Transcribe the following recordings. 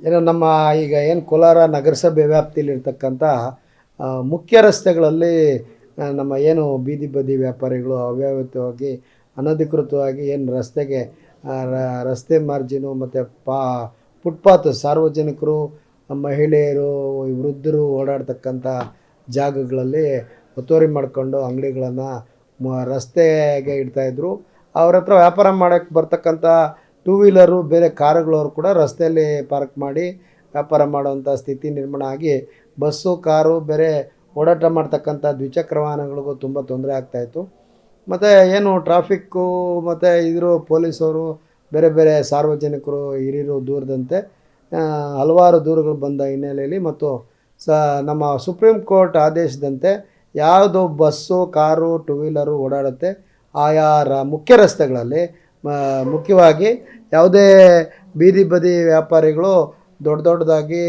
ಏನೋ ನಮ್ಮ ಈಗ ಏನು ಕೋಲಾರ ನಗರಸಭೆ ವ್ಯಾಪ್ತಿಯಲ್ಲಿರ್ತಕ್ಕಂಥ ಮುಖ್ಯ ರಸ್ತೆಗಳಲ್ಲಿ ನಮ್ಮ ಏನು ಬೀದಿ ಬದಿ ವ್ಯಾಪಾರಿಗಳು ಅವ್ಯವಹಿತವಾಗಿ ಅನಧಿಕೃತವಾಗಿ ಏನು ರಸ್ತೆಗೆ ರಸ್ತೆ ಮಾರ್ಜಿನು ಮತ್ತು ಪಾ, ಫುಟ್ಪಾತ್ ಸಾರ್ವಜನಿಕರು, ಮಹಿಳೆಯರು, ವೃದ್ಧರು ಓಡಾಡ್ತಕ್ಕಂಥ ಜಾಗಗಳಲ್ಲಿ ಒತ್ತುವರಿ ಮಾಡಿಕೊಂಡು ಅಂಗಡಿಗಳನ್ನು ರಸ್ತೆಗೆ ಇಡ್ತಾಯಿದ್ರು ಅವ್ರ ಹತ್ರ ವ್ಯಾಪಾರ ಮಾಡೋಕ್ಕೆ ಬರ್ತಕ್ಕಂಥ ಟೂ ವೀಲರು ಬೇರೆ ಕಾರುಗಳವರು ಕೂಡ ರಸ್ತೆಯಲ್ಲಿ ಪಾರ್ಕ್ ಮಾಡಿ ವ್ಯಾಪಾರ ಮಾಡುವಂಥ ಸ್ಥಿತಿ ನಿರ್ಮಾಣ ಆಗಿ ಬಸ್ಸು, ಕಾರು, ಬೇರೆ ಓಡಾಟ ಮಾಡ್ತಕ್ಕಂಥ ದ್ವಿಚಕ್ರ ವಾಹನಗಳಿಗೂ ತುಂಬ ತೊಂದರೆ ಆಗ್ತಾಯಿತ್ತು ಮತ್ತು ಏನು ಟ್ರಾಫಿಕ್ಕು ಮತ್ತು ಇದ್ರು ಪೊಲೀಸವರು, ಬೇರೆ ಬೇರೆ ಸಾರ್ವಜನಿಕರು, ಹಿರಿಯರು ದೂರದಂತೆ ಹಲವಾರು ದೂರುಗಳು ಬಂದ ಹಿನ್ನೆಲೆಯಲ್ಲಿ ಮತ್ತು ಸ, ನಮ್ಮ ಸುಪ್ರೀಂ ಕೋರ್ಟ್ ಆದೇಶದಂತೆ ಯಾವುದು ಬಸ್ಸು, ಕಾರು ಟೂ ವೀಲರು ಓಡಾಡುತ್ತೆ. ಆಯಾ ರ, ಮುಖ್ಯ ರಸ್ತೆಗಳಲ್ಲಿ ಮುಖ್ಯವಾಗಿ ಯಾವುದೇ ಬೀದಿ ಬದಿ ವ್ಯಾಪಾರಿಗಳು ದೊಡ್ಡ ದೊಡ್ಡದಾಗಿ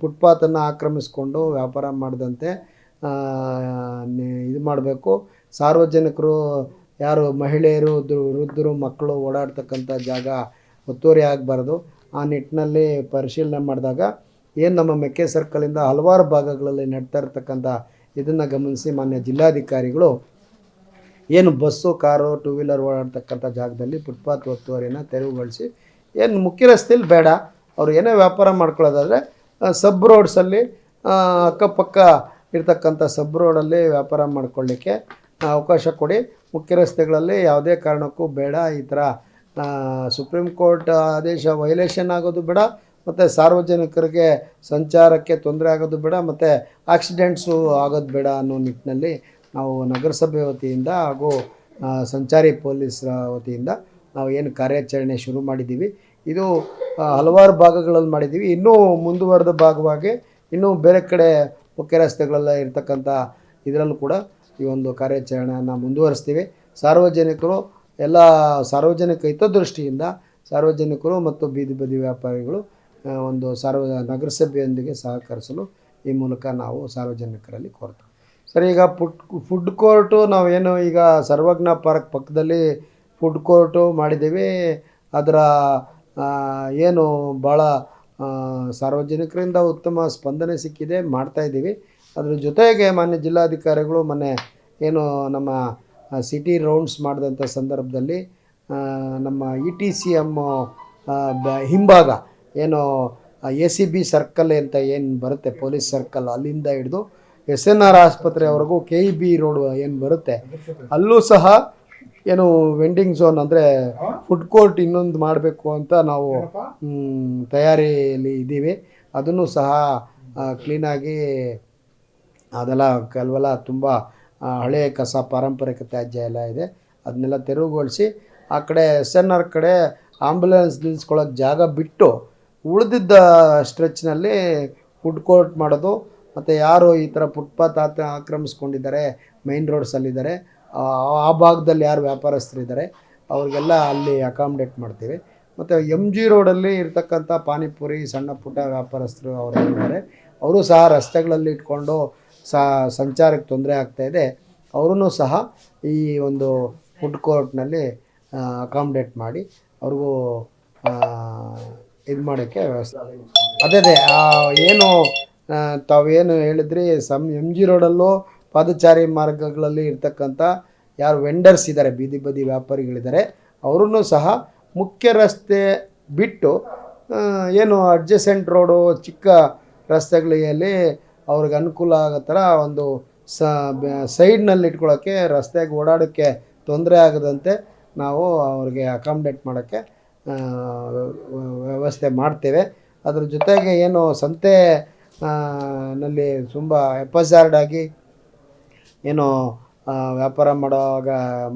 ಫುಟ್ಪಾತನ್ನು ಆಕ್ರಮಿಸಿಕೊಂಡು ವ್ಯಾಪಾರ ಮಾಡಿದಂತೆ ಇದು ಮಾಡಬೇಕು. ಸಾರ್ವಜನಿಕರು, ಯಾರು ಮಹಿಳೆಯರು ವೃದ್ಧರು, ಮಕ್ಕಳು ಓಡಾಡ್ತಕ್ಕಂಥ ಜಾಗ ಒತ್ತುವರಿ ಆಗಬಾರ್ದು. ಆ ನಿಟ್ಟಿನಲ್ಲಿ ಪರಿಶೀಲನೆ ಮಾಡಿದಾಗ ಏನು ನಮ್ಮ ಮೆಕ್ಕೆ ಸರ್ಕಲಿಂದ ಹಲವಾರು ಭಾಗಗಳಲ್ಲಿ ನಡ್ತಾ ಇರ್ತಕ್ಕಂಥ ಇದನ್ನು ಗಮನಿಸಿ ಮಾನ್ಯ ಜಿಲ್ಲಾಧಿಕಾರಿಗಳು ಏನು ಬಸ್ಸು, ಕಾರು ಟೂ ವೀಲರ್ ಓಡಾಡ್ತಕ್ಕಂಥ ಜಾಗದಲ್ಲಿ ಫುಟ್ಪಾತ್ ಒತ್ತುವರಿನ ತೆರವುಗೊಳಿಸಿ, ಏನು ಮುಖ್ಯ ರಸ್ತೆಯಲ್ಲಿ ಬೇಡ. ಅವ್ರು ಏನೇ ವ್ಯಾಪಾರ ಮಾಡ್ಕೊಳ್ಳೋದಾದರೆ ಸಬ್ ರೋಡ್ಸಲ್ಲಿ ಅಕ್ಕಪಕ್ಕ ಇರ್ತಕ್ಕಂಥ ಸಬ್ ರೋಡಲ್ಲಿ ವ್ಯಾಪಾರ ಮಾಡ್ಕೊಳ್ಳಿಕ್ಕೆ ಅವಕಾಶ ಕೊಡಿ. ಮುಖ್ಯ ರಸ್ತೆಗಳಲ್ಲಿ ಯಾವುದೇ ಕಾರಣಕ್ಕೂ ಬೇಡ. ಈ ಥರ ಸುಪ್ರೀಂ ಕೋರ್ಟ್ ಆದೇಶ ವೈಲೇಷನ್ ಆಗೋದು ಬೇಡ. ಮತ್ತು ಸಾರ್ವಜನಿಕರಿಗೆ ಸಂಚಾರಕ್ಕೆ ತೊಂದರೆ ಆಗೋದು ಬೇಡ. ಮತ್ತು ಆಕ್ಸಿಡೆಂಟ್ಸು ಆಗೋದು ಬೇಡ ಅನ್ನೋ ನಿಟ್ಟಿನಲ್ಲಿ ನಾವು ನಗರಸಭೆ ವತಿಯಿಂದ ಹಾಗೂ ಸಂಚಾರಿ ಪೊಲೀಸರ ವತಿಯಿಂದ ನಾವು ಏನು ಕಾರ್ಯಾಚರಣೆ ಶುರು ಮಾಡಿದ್ದೀವಿ. ಇದು ಹಲವಾರು ಭಾಗಗಳಲ್ಲಿ ಮಾಡಿದ್ದೀವಿ. ಇನ್ನೂ ಮುಂದುವರೆದ ಭಾಗವಾಗಿ ಇನ್ನೂ ಬೇರೆ ಕಡೆ ಮುಖ್ಯ ರಸ್ತೆಗಳೆಲ್ಲ ಇರ್ತಕ್ಕಂಥ ಇದರಲ್ಲೂ ಕೂಡ ಈ ಒಂದು ಕಾರ್ಯಾಚರಣೆಯನ್ನು ಮುಂದುವರಿಸ್ತೀವಿ. ಸಾರ್ವಜನಿಕರು, ಎಲ್ಲ ಸಾರ್ವಜನಿಕ ಹಿತದೃಷ್ಟಿಯಿಂದ ಸಾರ್ವಜನಿಕರು ಮತ್ತು ಬೀದಿ ಬದಿ ವ್ಯಾಪಾರಿಗಳು ಒಂದು ಸಾರ್ವ, ನಗರಸಭೆಯೊಂದಿಗೆ ಸಹಕರಿಸಲು ಈ ಮೂಲಕ ನಾವು ಸಾರ್ವಜನಿಕರಲ್ಲಿ ಕೋರ್ತೇವೆ ಸರ್, ಈಗ ಫುಡ್ ಫುಡ್ ಕೋರ್ಟು ನಾವೇನು ಈಗ ಸರ್ವಜ್ಞ ಪಾರ್ಕ್ ಪಕ್ಕದಲ್ಲಿ ಫುಡ್ ಕೋರ್ಟು ಮಾಡಿದ್ದೀವಿ. ಅದರ ಏನು ಭಾಳ ಸಾರ್ವಜನಿಕರಿಂದ ಉತ್ತಮ ಸ್ಪಂದನೆ ಸಿಕ್ಕಿದೆ ಮಾಡ್ತಾಯಿದ್ದೀವಿ ಅದ್ರ ಜೊತೆಗೆ ಮಾನ್ಯ ಜಿಲ್ಲಾಧಿಕಾರಿಗಳು ಮೊನ್ನೆ ಏನು ನಮ್ಮ ಸಿಟಿ ರೌಂಡ್ಸ್ ಮಾಡಿದಂಥ ಸಂದರ್ಭದಲ್ಲಿ ನಮ್ಮ ಇ ಟಿ ಸಿ ಎಂ ಹಿಂಭಾಗ ಏನು ಎ ಸಿ ಬಿ ಸರ್ಕಲ್ ಅಂತ ಏನು ಬರುತ್ತೆ, ಪೊಲೀಸ್ ಸರ್ಕಲ್ ಅಲ್ಲಿಂದ ಹಿಡಿದು ಎಸ್ ಎನ್ ಆರ್ ಆಸ್ಪತ್ರೆವರೆಗೂ ಕೆ ಇ ಬಿ ರೋಡ್ ಏನು ಬರುತ್ತೆ, ಅಲ್ಲೂ ಸಹ ಏನು ವೆಂಡಿಂಗ್ ಝೋನ್ ಅಂದರೆ ಫುಡ್ ಕೋರ್ಟ್ ಇನ್ನೊಂದು ಮಾಡಬೇಕು ಅಂತ ನಾವು ತಯಾರಿಯಲ್ಲಿ ಇದ್ದೀವಿ. ಅದನ್ನು ಸಹ ಕ್ಲೀನಾಗಿ ಅದೆಲ್ಲ ಕೆಲವೆಲ್ಲ ತುಂಬ ಹಳೆಯ ಕಸ ಪಾರಂಪರಿಕ ತ್ಯಾಜ್ಯ ಎಲ್ಲ ಇದೆ. ಅದನ್ನೆಲ್ಲ ತೆರವುಗೊಳಿಸಿ, ಆ ಕಡೆ ಎಸ್ ಎನ್ ಆರ್ ಕಡೆ ಆಂಬುಲೆನ್ಸ್ ನಿಲ್ಲಿಸ್ಕೊಳ್ಳೋಕ್ಕೆ ಜಾಗ ಬಿಟ್ಟು ಉಳಿದಿದ್ದ ಸ್ಟ್ರೆಚ್ನಲ್ಲಿ ಫುಡ್ ಕೋರ್ಟ್ ಮಾಡೋದು ಮತ್ತು ಯಾರು ಈ ಥರ ಫುಟ್ಪಾತ್ ಆತ ಆಕ್ರಮಿಸ್ಕೊಂಡಿದ್ದಾರೆ ಮೈನ್ ರೋಡ್ಸಲ್ಲಿದ್ದಾರೆ ಆ ಭಾಗದಲ್ಲಿ ಯಾರು ವ್ಯಾಪಾರಸ್ಥರಿದ್ದಾರೆ, ಅವ್ರಿಗೆಲ್ಲ ಅಲ್ಲಿ ಅಕಾಮಡೇಟ್ ಮಾಡ್ತೀವಿ. ಮತ್ತು ಎಂ ಜಿ ರೋಡಲ್ಲಿ ಇರ್ತಕ್ಕಂಥ ಪಾನಿಪುರಿ, ಸಣ್ಣ ಪುಟ್ಟ ವ್ಯಾಪಾರಸ್ಥರು ಅವರಿದ್ದಾರೆ ಅವರು ಸಹ ರಸ್ತೆಗಳಲ್ಲಿ ಇಟ್ಕೊಂಡು ಸಂಚಾರಕ್ಕೆ ತೊಂದರೆ ಆಗ್ತಾಯಿದೆ ಅವರೂ ಸಹ ಈ ಒಂದು ಫುಡ್ ಕೋರ್ಟ್ನಲ್ಲಿ ಅಕಾಮಡೇಟ್ ಮಾಡಿ ಅವ್ರಿಗೂ ಇದು ಮಾಡೋಕ್ಕೆ ವ್ಯವಸ್ಥೆ ಅದೇ ಅದೇ ಏನು ತಾವೇನು ಹೇಳಿದ್ರಿ ಸಮ್ ಎಂ ಜಿ ರೋಡಲ್ಲೂ ಪಾದಚಾರಿ ಮಾರ್ಗಗಳಲ್ಲಿ ಇರ್ತಕ್ಕಂಥ ಯಾರು ವೆಂಡರ್ಸ್ ಇದ್ದಾರೆ ಬೀದಿ ಬದಿ ವ್ಯಾಪಾರಿಗಳಿದ್ದಾರೆ ಅವರೂ ಸಹ ಮುಖ್ಯ ರಸ್ತೆ ಬಿಟ್ಟು ಏನು ಅಡ್ಜಸೆಂಟ್ ರೋಡು ಚಿಕ್ಕ ರಸ್ತೆಗಳಲ್ಲಿ ಅವ್ರಿಗೆ ಅನುಕೂಲ ಆಗೋ ಥರ ಒಂದು ಸ ಸೈಡ್ನಲ್ಲಿ ಇಟ್ಕೊಳ್ಳೋಕ್ಕೆ ರಸ್ತೆಗೆ ಓಡಾಡೋಕ್ಕೆ ತೊಂದರೆ ಆಗದಂತೆ ನಾವು ಅವ್ರಿಗೆ ಅಕಾಮಡೇಟ್ ಮಾಡೋಕ್ಕೆ ವ್ಯವಸ್ಥೆ ಮಾಡ್ತೇವೆ. ಅದ್ರ ಜೊತೆಗೆ ಏನು ಸಂತೆ ನಲ್ಲಿ ತುಂಬ ಎಪಸಾರ್ಡ್ ಆಗಿ ಏನು ವ್ಯಾಪಾರ ಮಾಡುವಾಗ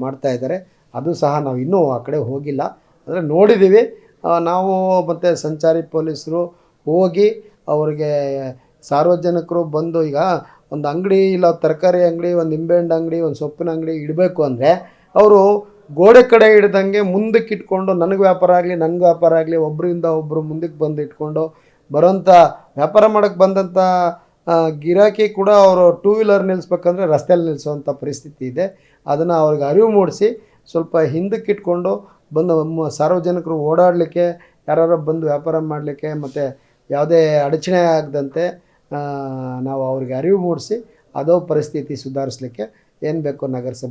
ಮಾಡ್ತಾ ಇದ್ದಾರೆ. ಅದು ಸಹ ನಾವು ಇನ್ನೂ ಆ ಕಡೆ ಹೋಗಿಲ್ಲ. ಅಂದರೆ ನೋಡಿದ್ದೀವಿ ನಾವು ಮತ್ತು ಸಂಚಾರಿ ಪೊಲೀಸರು ಹೋಗಿ ಅವ್ರಿಗೆ ಸಾರ್ವಜನಿಕರು ಬಂದು ಈಗ ಒಂದು ಅಂಗಡಿ ಇಲ್ಲ, ತರಕಾರಿ ಅಂಗಡಿ, ಒಂದು ನಿಂಬೆಹಣ್ಣು ಅಂಗಡಿ, ಒಂದು ಸೊಪ್ಪಿನ ಅಂಗಡಿ ಇಡಬೇಕು ಅಂದರೆ ಅವರು ಗೋಡೆ ಕಡೆ ಹಿಡ್ದಂಗೆ ಮುಂದಕ್ಕೆ ಇಟ್ಕೊಂಡು, ನನಗೆ ವ್ಯಾಪಾರ ಆಗಲಿ ನನಗೆ ವ್ಯಾಪಾರ ಆಗಲಿ ಒಬ್ಬರಿಂದ ಒಬ್ಬರು ಮುಂದಕ್ಕೆ ಬಂದು ಇಟ್ಕೊಂಡು ಬರೋಂಥ ವ್ಯಾಪಾರ ಮಾಡೋಕ್ಕೆ ಬಂದಂಥ ಗಿರಾಕಿ ಕೂಡ ಅವರು ಟೂ ವೀಲರ್ ನಿಲ್ಲಿಸ್ಬೇಕಂದ್ರೆ ರಸ್ತೆಯಲ್ಲಿ ನಿಲ್ಲಿಸುವಂಥ ಪರಿಸ್ಥಿತಿ ಇದೆ. ಅದನ್ನು ಅವ್ರಿಗೆ ಅರಿವು ಮೂಡಿಸಿ ಸ್ವಲ್ಪ ಹಿಂದಕ್ಕಿಟ್ಕೊಂಡು ಬಂದು ಸಾರ್ವಜನಿಕರು ಓಡಾಡಲಿಕ್ಕೆ ಯಾರು ಬಂದು ವ್ಯಾಪಾರ ಮಾಡಲಿಕ್ಕೆ ಮತ್ತು ಯಾವುದೇ ಅಡಚಣೆ ಆಗದಂತೆ ನಾವು ಅವ್ರಿಗೆ ಅರಿವು ಮೂಡಿಸಿ ಅದೋ ಪರಿಸ್ಥಿತಿ ಸುಧಾರಿಸಲಿಕ್ಕೆ ಏನು ಬೇಕೋ ನಗರಸಭೆ